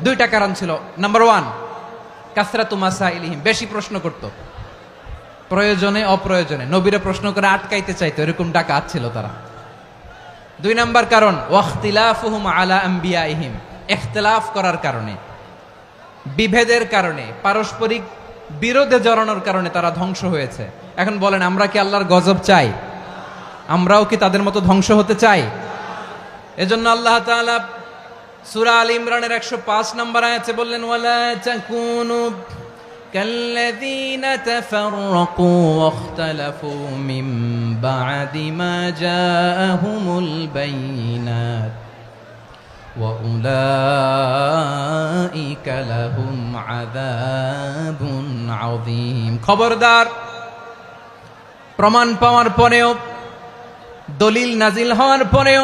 দুইটা কারণ ছিল। নাম্বার ওয়ান কাসরাতু মাসাইলিহিম, বেশি প্রশ্ন করত। প্রয়োজনে, অপ্রয়োজনে। নবীরে প্রশ্ন করে আটকাইতে চাইতো, এরকম ডাকাত ছিল তারা। দুই নাম্বার কারণ, ওয়াখতিলাফুহুম আলা আম্বিয়াইহিম ইখতিলাফ করার কারণে। বিভেদের কারণে, পারস্পরিক বিরোধে জড়ানোর কারণে তারা ধ্বংস হয়েছে। এখন বলেন, আমরা কি আল্লাহর গজব চাই? আমরাও কি তাদের মতো ধ্বংস হতে চাই? এজন্য আল্লাহ তাআলা সূরা আল ইমরানের 105 নম্বর আয়াতে বললেন ওয়ালা তাকুনু كالذين تفرقوا واختلفوا من بعد ما جاءهم البينات وأولئك لهم عذاب عظيم খবরদার প্রমাণ পাওয়ার পরেও দলিল নাজিল হওয়ার পরেও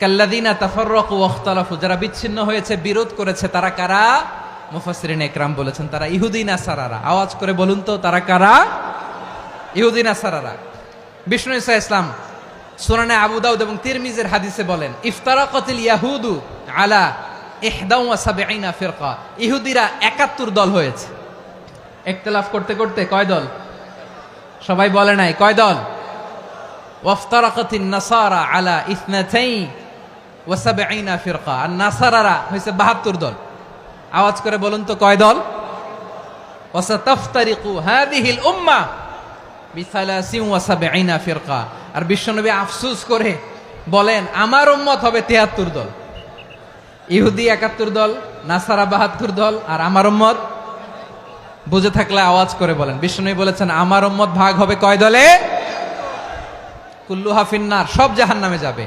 কাল্লাদিনা তাফাররাকু ওয়াখতালাফু যারা বিচ্ছিন্ন হয়েছে, বিরোধ করেছে, তারা কারা? মুফাসসিরিন একরাম বলেছেন, তারা ইহুদি নাসারারা আওয়াজ করে বলুন তো, তারা কারা? ইহুদি নাসারারা বিষ্ণু ইসা ইসলাম সুনানে আবু দাউদ এবং তিরমিজের হাদিসে বলেন, ইফতারাকাতিল ইয়াহুদু আলা ইহদাউ ওয়া সাবঈনা ফিরকা। ইহুদিরা 71 দল হয়েছে। ইখতিলাফ করতে করতে কয় দল? সবাই বলে নাই, কয় দল? ওয়াফতারাকাতিন নাসারা আলা ইসনাতাই ওয়া সাবঈনা ফিরকা, আর নাসারারা হইছে 72 দল। আওয়াজ করে বলুন তো কয় দল? ওয়াসাতাফতারিকু হাদিহিল উম্মাহ বিসালাসিন ওয়া সাবঈনা ফিরকা। আর বিশ্বনবী আফসোস করে বলেন, আমার উম্মত হবে 73 দল। ইহুদি 71 দল, নাসারা 72 দল, আর আমার উম্মত? বুঝে থাকলে আওয়াজ করে বলেন। বিশ্বনবী বলেছেন, আমার উম্মত ভাগ হবে কয় দলে? কুল্লু হাফিন্নার সব জাহান্নামে যাবে।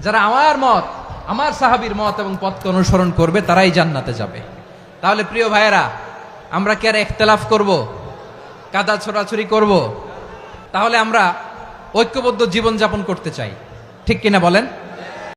যারা আমার মত, আমার সাহাবির মত এবং পথকে অনুসরণ করবে, তারাই জান্নাতে যাবে। তাহলে প্রিয় ভাইয়েরা, আমরা কি আর একতলাফ করব? কাদা ছোড়াছুরি করব? তাহলে আমরা ঐক্যবদ্ধ জীবনযাপন করতে চাই। ঠিক কিনা বলেন?